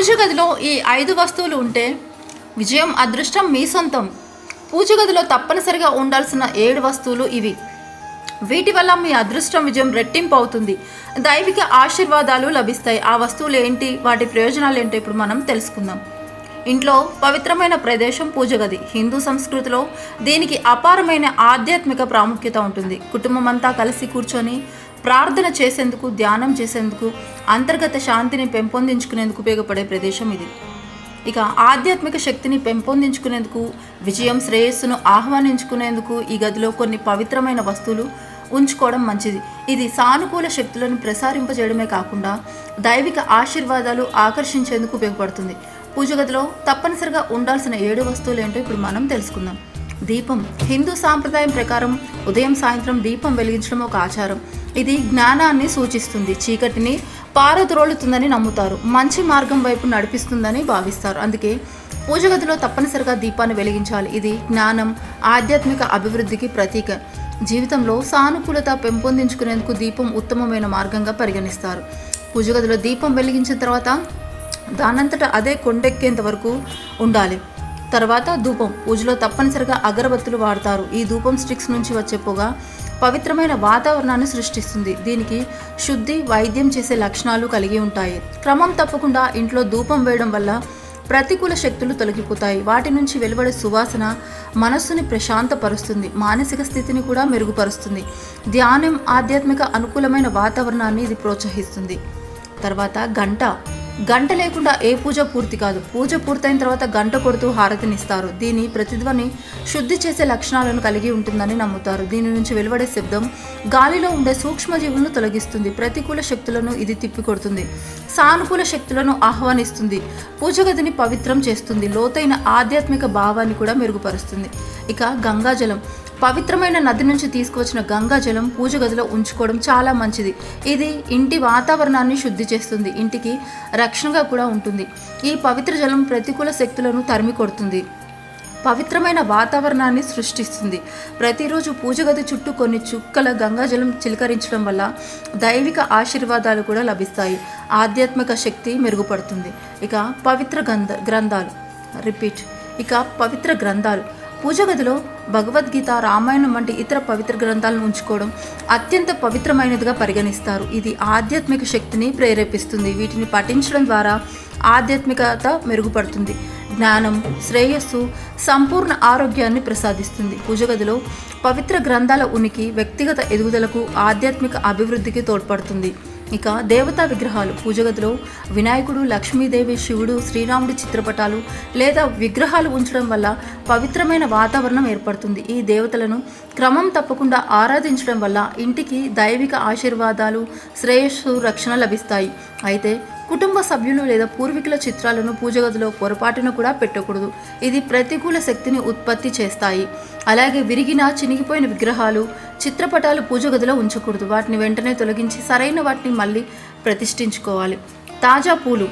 పూజ గదిలో ఈ ఐదు వస్తువులు ఉంటే విజయం అదృష్టం మీ సొంతం. పూజ గదిలో తప్పనిసరిగా ఉండాల్సిన ఏడు వస్తువులు ఇవి. వీటి వల్ల మీ అదృష్టం విజయం రెట్టింపు అవుతుంది. దైవిక ఆశీర్వాదాలు లభిస్తాయి. ఆ వస్తువులు ఏంటి? వాటి ప్రయోజనాలు ఏంటో ఇప్పుడు మనం తెలుసుకుందాం. ఇంట్లో పవిత్రమైన ప్రదేశం పూజ గది హిందూ సంస్కృతిలో దీనికి అపారమైన ఆధ్యాత్మిక ప్రాముఖ్యత ఉంటుంది. కుటుంబం అంతా కలిసి కూర్చొని ప్రార్థన చేసేందుకు ధ్యానం చేసేందుకు అంతర్గత శాంతిని పెంపొందించుకునేందుకు ఉపయోగపడే ప్రదేశం ఇది. ఇక ఆధ్యాత్మిక శక్తిని పెంపొందించుకునేందుకు విజయం శ్రేయస్సును ఆహ్వానించుకునేందుకు ఈ గదిలో కొన్ని పవిత్రమైన వస్తువులు ఉంచుకోవడం మంచిది. ఇది సానుకూల శక్తులను ప్రసారింపజేయడమే కాకుండా దైవిక ఆశీర్వాదాలు ఆకర్షించేందుకు ఉపయోగపడుతుంది. పూజ గదిలో తప్పనిసరిగా ఉండాల్సిన ఏడు వస్తువులు ఏంటో ఇప్పుడు మనం తెలుసుకుందాం. దీపం. హిందూ సాంప్రదాయం ప్రకారం ఉదయం సాయంత్రం దీపం వెలిగించడం ఒక ఆచారం. ఇది జ్ఞానాన్ని సూచిస్తుంది. చీకటిని పారద్రోలుతుందని నమ్ముతారు. మంచి మార్గం వైపు నడిపిస్తుందని భావిస్తారు. అందుకే పూజ గదిలో తప్పనిసరిగా దీపాన్ని వెలిగించాలి. ఇది జ్ఞానం ఆధ్యాత్మిక అభివృద్ధికి ప్రతీక. జీవితంలో సానుకూలత పెంపొందించుకునేందుకు దీపం ఉత్తమమైన మార్గంగా పరిగణిస్తారు. పూజ గదిలో దీపం వెలిగించిన తర్వాత దానంతట అదే కొండెక్కేంత వరకు ఉండాలి. తర్వాత ధూపం. పూజలో తప్పనిసరిగా అగరబత్తులు వాడతారు. ఈ ధూపం స్టిక్స్ నుంచి వచ్చే పొగ పవిత్రమైన వాతావరణాన్ని సృష్టిస్తుంది. దీనికి శుద్ధి వైద్యం చేసే లక్షణాలు కలిగి ఉంటాయి. క్రమం తప్పకుండా ఇంట్లో ధూపం వేయడం వల్ల ప్రతికూల శక్తులు తొలగిపోతాయి. వాటి నుంచి వెలువడే సువాసన మనస్సుని ప్రశాంతపరుస్తుంది. మానసిక స్థితిని కూడా మెరుగుపరుస్తుంది. ధ్యానం ఆధ్యాత్మిక అనుకూలమైన వాతావరణాన్ని ఇది ప్రోత్సహిస్తుంది. తర్వాత గంట. గంట లేకుండా ఏ పూజ పూర్తి కాదు. పూజ పూర్తయిన తర్వాత గంట కొడుతూ హారతినిస్తారు దీని ప్రతిధ్వని శుద్ధి చేసే లక్షణాలను కలిగి ఉంటుందని నమ్ముతారు. దీని నుంచి వెలువడే శబ్దం గాలిలో ఉండే సూక్ష్మజీవులను తొలగిస్తుంది. ప్రతికూల శక్తులను ఇది తిప్పికొడుతుంది. సానుకూల శక్తులను ఆహ్వానిస్తుంది. పూజ గదిని పవిత్రం చేస్తుంది. లోతైన ఆధ్యాత్మిక భావాన్ని కూడా మెరుగుపరుస్తుంది. ఇక గంగాజలం. పవిత్రమైన నది నుంచి తీసుకువచ్చిన గంగా జలం పూజ గదిలో ఉంచుకోవడం చాలా మంచిది. ఇది ఇంటి వాతావరణాన్ని శుద్ధి చేస్తుంది ఇంటికి రక్షణగా కూడా ఉంటుంది. ఈ పవిత్ర జలం ప్రతికూల శక్తులను తరిమి కొడుతుంది. పవిత్రమైన వాతావరణాన్ని సృష్టిస్తుంది. ప్రతిరోజు పూజ గది చుట్టూ కొన్ని చుక్కల గంగాజలం చిలకరించడం వల్ల దైవిక ఆశీర్వాదాలు కూడా లభిస్తాయి. ఆధ్యాత్మిక శక్తి మెరుగుపడుతుంది. ఇక పవిత్ర గ్రంథ గ్రంథాలు. రిపీట్. ఇక పవిత్ర గ్రంథాలు. పూజ గదిలో భగవద్గీత రామాయణం వంటి ఇతర పవిత్ర గ్రంథాలను ఉంచుకోవడం అత్యంత పవిత్రమైనదిగా పరిగణిస్తారు. ఇది ఆధ్యాత్మిక శక్తిని ప్రేరేపిస్తుంది. వీటిని పఠించడం ద్వారా ఆధ్యాత్మికత మెరుగుపడుతుంది. జ్ఞానం శ్రేయస్సు సంపూర్ణ ఆరోగ్యాన్ని ప్రసాదిస్తుంది. పూజ గదిలో పవిత్ర గ్రంథాల ఉనికి వ్యక్తిగత ఎదుగుదలకు ఆధ్యాత్మిక అభివృద్ధికి తోడ్పడుతుంది. ఇక దేవతా విగ్రహాలు పూజగదిలో వినాయకుడు లక్ష్మీదేవి శివుడు శ్రీరాముడి చిత్రపటాలు లేదా విగ్రహాలు ఉంచడం వల్ల పవిత్రమైన వాతావరణం ఏర్పడుతుంది. ఈ దేవతలను క్రమం తప్పకుండా ఆరాధించడం వల్ల ఇంటికి దైవిక ఆశీర్వాదాలు శ్రేయస్సు రక్షణ లభిస్తాయి. అయితే కుటుంబ సభ్యులు లేదా పూర్వీకుల చిత్రాలను పూజ గదిలో పొరపాటున కూడా పెట్టకూడదు. ఇది ప్రతికూల శక్తిని ఉత్పత్తి చేస్తాయి. అలాగే విరిగిన చినిగిపోయిన విగ్రహాలు చిత్రపటాలు పూజ గదిలో ఉంచకూడదు. వాటిని వెంటనే తొలగించి సరైన వాటిని మళ్ళీ ప్రతిష్ఠించుకోవాలి. తాజా పూలు.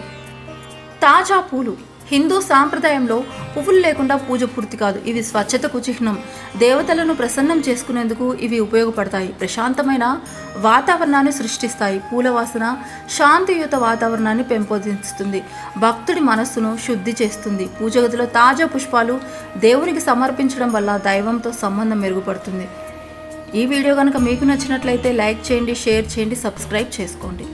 తాజా పూలు. హిందూ సాంప్రదాయంలో పువ్వులు లేకుండా పూజ పూర్తి కాదు. ఇవి స్వచ్ఛతకు చిహ్నం. దేవతలను ప్రసన్నం చేసుకునేందుకు ఇవి ఉపయోగపడతాయి. ప్రశాంతమైన వాతావరణాన్ని సృష్టిస్తాయి. పూల వాసన శాంతియుత వాతావరణాన్ని పెంపొందిస్తుంది. భక్తుడి మనస్సును శుద్ధి చేస్తుంది. పూజ గదిలో తాజా పుష్పాలు దేవునికి సమర్పించడం వల్ల దైవంతో సంబంధం మెరుగుపడుతుంది. ఈ వీడియో కనుక మీకు నచ్చినట్లయితే లైక్ చేయండి షేర్ చేయండి సబ్స్క్రైబ్ చేసుకోండి.